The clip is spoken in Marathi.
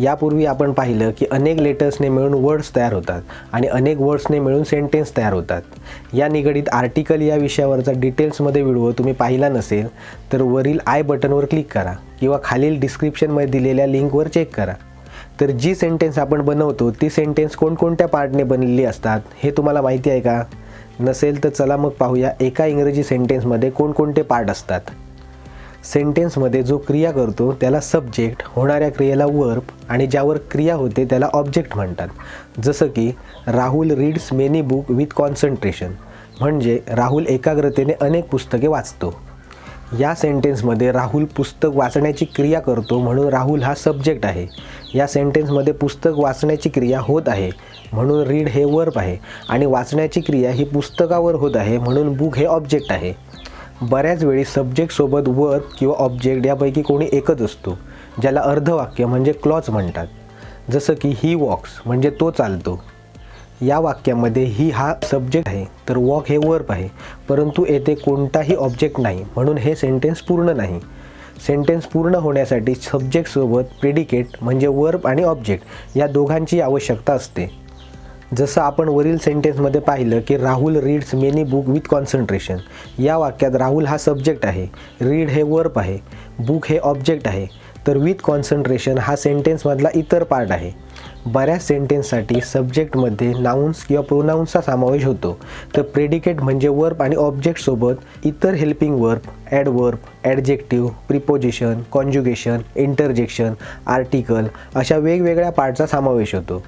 यापूर्वी आपण पाहिलं की अनेक लेटर्सने मिळून वर्ड्स तयार होतात आणि अनेक वर्ड्सने मिळून सेंटेन्स तयार होतात. या निगडीत आर्टिकल या विषयावरचा डिटेल्समध्ये व्हिडिओ तुम्ही पाहिला नसेल तर वरील आय बटनवर क्लिक करा किंवा खालील डिस्क्रिप्शनमध्ये दिलेल्या लिंकवर चेक करा. तर जी सेंटेन्स आपण बनवतो ती सेंटेन्स कोणकोणत्या पार्टने बनलेली असतात हे तुम्हाला माहिती आहे का? नसेल तर चला मग पाहूया एका इंग्रजी सेंटेन्समध्ये कोणकोणते पार्ट असतात. सेंटेन्समध्ये जो क्रिया करतो त्याला सब्जेक्ट होणाऱ्या क्रियेला वर्ब आणि ज्यावर क्रिया होते त्याला ऑब्जेक्ट म्हणतात. जसं की Rahul reads many book with concentration म्हणजे राहुल एकाग्रतेने अनेक पुस्तके वाचतो. या सेंटेन्समध्ये राहुल पुस्तक वाचण्याची क्रिया करतो म्हणून राहुल हा सब्जेक्ट आहे. या सेंटेन्समध्ये पुस्तक वाचण्याची क्रिया होत आहे म्हणून रीड हे वर्ब आहे. आणि वाचण्याची क्रिया ही पुस्तकावर होत आहे म्हणून बुक हे ऑब्जेक्ट आहे. बऱ्याच वेळी सब्जेक्टसोबत वर्ब किंवा ऑब्जेक्ट यापैकी कोणी एकच असतो ज्याला अर्धवाक्य म्हणजे क्लॉज म्हणतात. जसं की ही वॉक्स म्हणजे तो चालतो. या वाक्यामध्ये ही हा सब्जेक्ट आहे तर वॉक हे वर्ब आहे परंतु येथे कोणताही ऑब्जेक्ट नाही म्हणून हे सेंटेन्स पूर्ण नाही. सेंटेन्स पूर्ण होण्यासाठी सब्जेक्टसोबत प्रेडिकेट म्हणजे वर्ब आणि ऑब्जेक्ट या दोघांची आवश्यकता असते. जसं आपण वरील सेंटेन्समध्ये पाहिलं की Rahul reads many book with concentration या वाक्यात राहुल हा सब्जेक्ट आहे. रीड हे वर्प आहे. बुक हे ऑब्जेक्ट आहे. तर विथ कॉन्सन्ट्रेशन हा सेंटेन्समधला इतर पार्ट आहे. बऱ्याच सेंटेन्ससाठी सब्जेक्टमध्ये नाउन्स किंवा प्रोनाउन्सचा समावेश होतो. तर प्रेडिकेट म्हणजे वर्प आणि ऑब्जेक्टसोबत इतर helping verb adverb adjective preposition conjugation interjection article अशा वेगवेगळ्या पार्टचा समावेश होतो.